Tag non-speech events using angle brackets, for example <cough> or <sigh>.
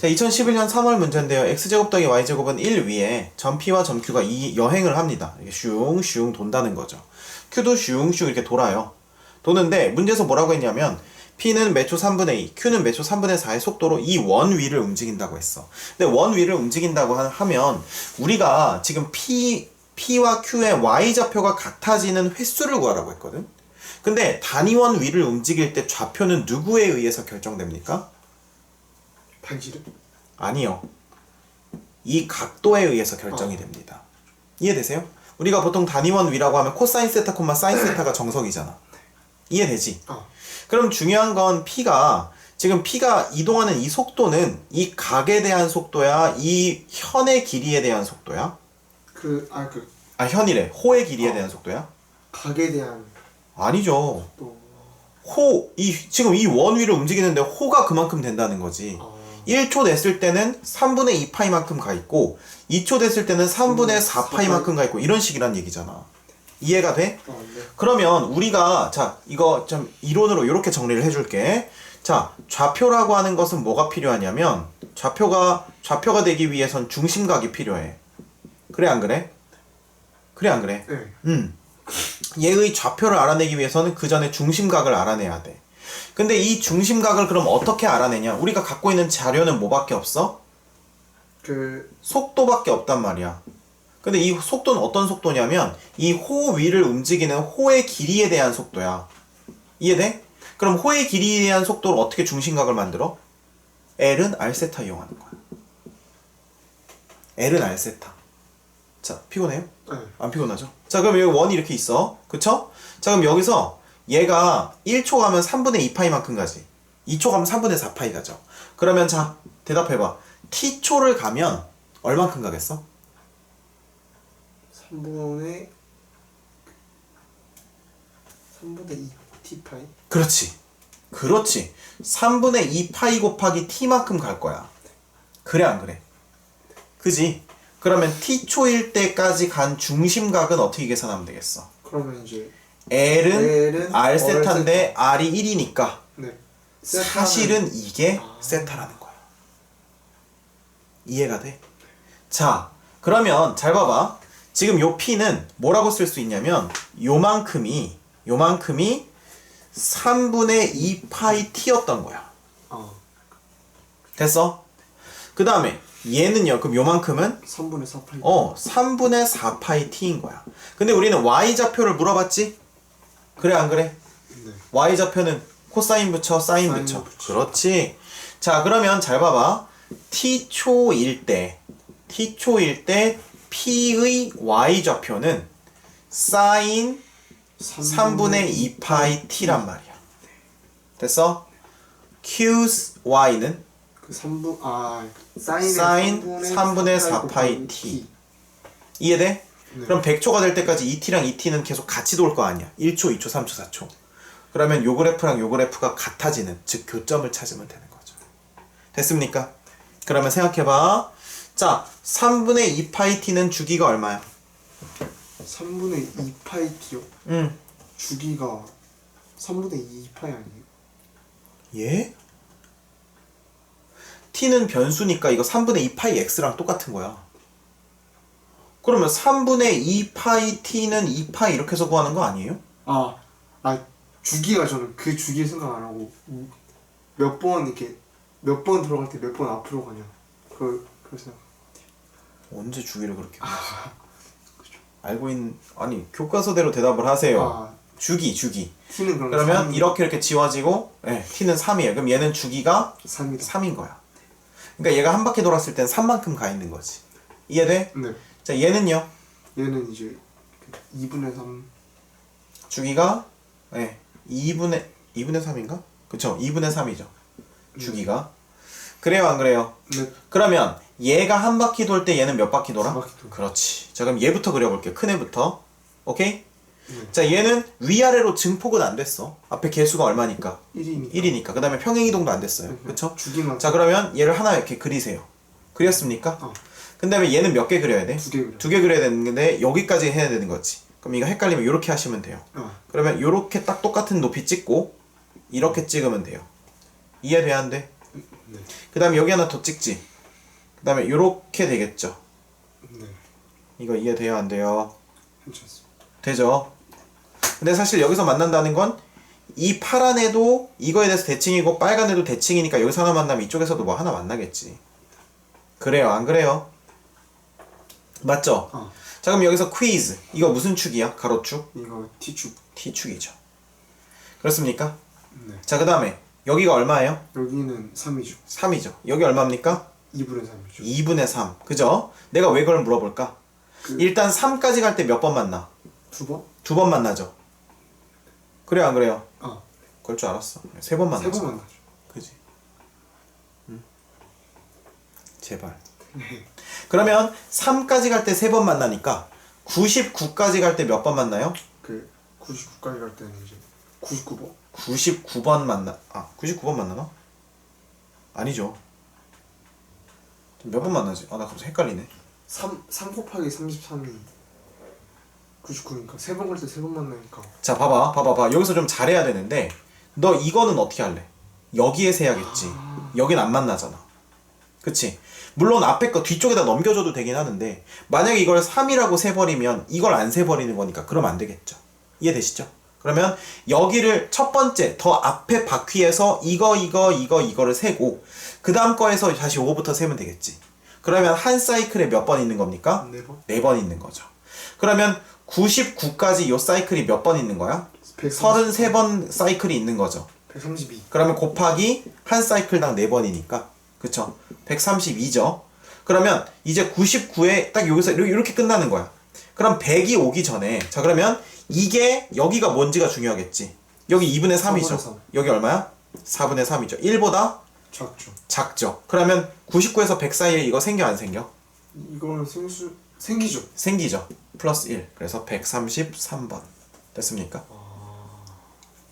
자, 2011년 3월 문제인데요. x제곱 더하기 y제곱은 1 위에 점 p와 점 q가 이 여행을 합니다. 이게 슝슝 돈다는 거죠. q도 슝슝 이렇게 돌아요. 도는데 문제에서 뭐라고 했냐면 p는 매초 3분의 2, q는 매초 3분의 4의 속도로 이 원 위를 움직인다고 했어. 근데 원 위를 움직인다고 하- 하면 우리가 지금 p p와 q의 y 좌표가 같아지는 횟수를 구하라고 했거든. 근데 단위원 위를 움직일 때 좌표는 누구에 의해서 결정됩니까? 반지름? 아니요. 이 각도에 의해서 결정이 됩니다. 이해되세요? 우리가 보통 단위원 위라고 하면 코사인 세타 콤마 사인 세타가 정석이잖아. 이해되지? 어. 그럼 중요한 건 P가 지금 P가 이동하는 이 속도는 이 각에 대한 속도야, 이 현의 길이에 대한 속도야? 그, 아, 그, 아 현이래. 호의 길이에 어. 대한 속도야? 각에 대한 아니죠. 또, 호, 이 지금 이 원 위를 움직이는데 호가 그만큼 된다는 거지. 어, 1초 됐을 때는 3분의 2파이만큼 가 있고 2초 됐을 때는 3분의 4파이만큼 가 있고 이런 식이란 얘기잖아. 이해가 돼? 어, 네. 그러면 우리가 자 이거 좀 이론으로 이렇게 정리를 해줄게. 자 좌표라고 하는 것은 뭐가 필요하냐면 좌표가 좌표가 되기 위해선 중심각이 필요해. 그래 안 그래? 그래 안 그래? 네. 음. 얘의 좌표를 알아내기 위해서는 그 전에 중심각을 알아내야 돼. 근데 이 중심각을 그럼 어떻게 알아내냐? 우리가 갖고 있는 자료는 뭐밖에 없어? 그, 속도밖에 없단 말이야. 근데 이 속도는 어떤 속도냐면 이 호 위를 움직이는 호의 길이에 대한 속도야. 이해돼? 그럼 호의 길이에 대한 속도를 어떻게 중심각을 만들어? L은 R세타 이용하는 거야. L은 R세타. 자, 피곤해요? 네. 안 피곤하죠? 자, 그럼 여기 원이 이렇게 있어. 그쵸? 자, 그럼 여기서 얘가 1초 가면 3분의 2파이만큼 가지. 2초 가면 3분의 4파이 가죠. 그러면 자, 대답해봐. t초를 가면 얼만큼 가겠어? 3분의 3분의 2 T파이? 그렇지. 그렇지. 3분의 2파이 곱하기 t만큼 갈 거야. 그래, 안 그래? 그지? 그러면 t초일 때까지 간 중심각은 어떻게 계산하면 되겠어? 그러면 이제 L은, L은 R 세타인데 R이 1이니까 네. 사실은 이게 아. 세타라는 거야. 이해가 돼? 자, 그러면 잘 봐봐. 지금 요 P는 뭐라고 쓸 수 있냐면 요만큼이 요만큼이 3분의 2 파이 T였던 거야. 어, 됐어? 그 다음에 얘는요. 그럼 요만큼은 3분의 4 파이. 어 3분의 4 파이 T인 거야. 근데 우리는 Y 좌표를 물어봤지? 그래 안 그래? 네. y 좌표는 코사인 붙여 사인 사인 붙여 붙여. 그렇지 자 그러면 잘 봐봐 t초일 때 t초일 때 p의 y 좌표는 사인 3분의 2파이 t란 말이야 됐어? q's y는 그 3분 아 사인 3분의 3분의 4 4파이 t. 이해돼? 네. 그럼 100초가 될 때까지 2t랑 2t는 계속 같이 돌 거 아니야 1초 2초 3초 4초 그러면 요 그래프랑 요 그래프가 같아지는 즉 교점을 찾으면 되는 거죠 됐습니까? 그러면 생각해봐 자 3분의 2 파이 t는 주기가 얼마야? 3분의 2 파이 T요. 응 주기가 3분의 2 파이 아니에요? 예? t는 변수니까 이거 3분의 2 파이 x랑 똑같은 거야 그러면 3분의 2파이 t는 2파이 이렇게 해서 구하는 거 아니에요? 아, 아 주기가 저는 그 주기 생각 안 하고 몇 번 이렇게 몇 번 들어갈 때 몇 번 앞으로 가냐. 그 그래서 언제 주기를 그렇게 <laughs> 알고 있는 아니 교과서대로 대답을 하세요. 아 주기 주기. T는 그럼 그러면 이렇게 이렇게 지워지고 예, t는 3이에요. 그럼 얘는 주기가 3이다. 3인 거야. 그러니까 얘가 한 바퀴 돌았을 땐 3만큼 가 있는 거지. 이해돼? 네. 자 얘는요. 얘는 이제 그 2분의 3 주기가 예, 2분의 2분의 3인가? 그쵸 2분의 3이죠. 주기가. 그래요 안 그래요? 네. 그러면 얘가 한 바퀴 돌 때 얘는 몇 바퀴 돌아? 두 바퀴 돌아. 그렇지. 자 그럼 얘부터 그려볼게요. 큰 애부터. 오케이? 네. 자 얘는 위아래로 증폭은 안 됐어. 앞에 개수가 얼마니까? 1이니까 1이니까. 그 다음에 평행이동도 안 됐어요. 그쵸? 주기만 자 그러면 얘를 하나 이렇게 그리세요. 그렸습니까? 어. 그 다음에 얘는 몇 개 그려야 돼? 두 개 그려. 두 개 그려야 되는데 여기까지 해야 되는 거지. 그럼 이거 헷갈리면 이렇게 하시면 돼요. 어. 그러면 이렇게 딱 똑같은 높이 찍고 이렇게 찍으면 돼요. 이해돼 안 돼? 네. 그 다음에 여기 하나 더 찍지. 그 다음에 요렇게 되겠죠. 네. 이거 이해돼요? 안 돼요? 괜찮습니다. 되죠? 근데 사실 여기서 만난다는 건 이 파란 애도 이거에 대해서 대칭이고 빨간 애도 대칭이니까 여기서 하나 만나면 이쪽에서도 뭐 하나 만나겠지. 그래요? 안 그래요? 맞죠? 어. 자 그럼 여기서 퀴즈. 이거 무슨 축이야? 가로축? 이거 T축. T축이죠. 그렇습니까? 네. 자 그 다음에 여기가 얼마예요? 여기는 3이죠. 3이죠. 여기 얼마입니까? 2분의 3이죠. 2분의 3. 그죠? 내가 왜 그걸 물어볼까? 그- 일단 3까지 갈 때 몇 번 만나? 두 번? 두 번 만나죠. 그래요, 안 그래요? 아, 그럴 줄 알았어. 세 번 만나죠. 세번 만나죠. 그지? 응? 제발. 그러면 3까지 갈때세번 만나니까 99까지 갈 때 몇 번 만나요? 그 99까지 갈 때는 이제 99번? 99번 만나. 아, 99번 만나나? 아니죠. 몇 번 만나지? 아, 나 갑자기 헷갈리네. 3, 3 곱하기 33이 99니까 세 번 갈 때 세 번 만나니까 자, 봐봐, 봐봐, 봐. 여기서 좀 잘해야 되는데, 너 이거는 어떻게 할래? 여기에 세야겠지. 여긴 안 만나잖아. 그치? 물론 앞에 거 뒤쪽에다 넘겨줘도 되긴 하는데, 만약에 이걸 3이라고 세버리면 이걸 안 세버리는 거니까 그럼 안 되겠죠. 이해되시죠? 그러면 여기를 첫 번째, 더 앞에 바퀴에서 이거, 이거, 이거, 이거를 세고, 그 다음 거에서 다시 5부터 세면 되겠지. 그러면 한 사이클에 몇 번 있는 겁니까? 네 번? 네 번 있는 거죠. 그러면 99까지 요 사이클이 몇 번 있는 거야? 130, 33번 사이클이 있는 거죠. 132 그러면 곱하기 한 사이클당 4번이니까. 그쵸? 132죠. 그러면 이제 99에 딱 여기서 이렇게 끝나는 거야. 그럼 100이 오기 전에 자 그러면 이게 여기가 뭔지가 중요하겠지. 여기 2분의 3이죠. 4분의 3. 여기 얼마야? 4분의 3이죠. 1보다 작죠. 작죠. 그러면 99에서 100 사이에 이거 생겨 안 생겨? 이거는 생수 생기죠. 생기죠. 플러스 1. 그래서 133번. 됐습니까? 아,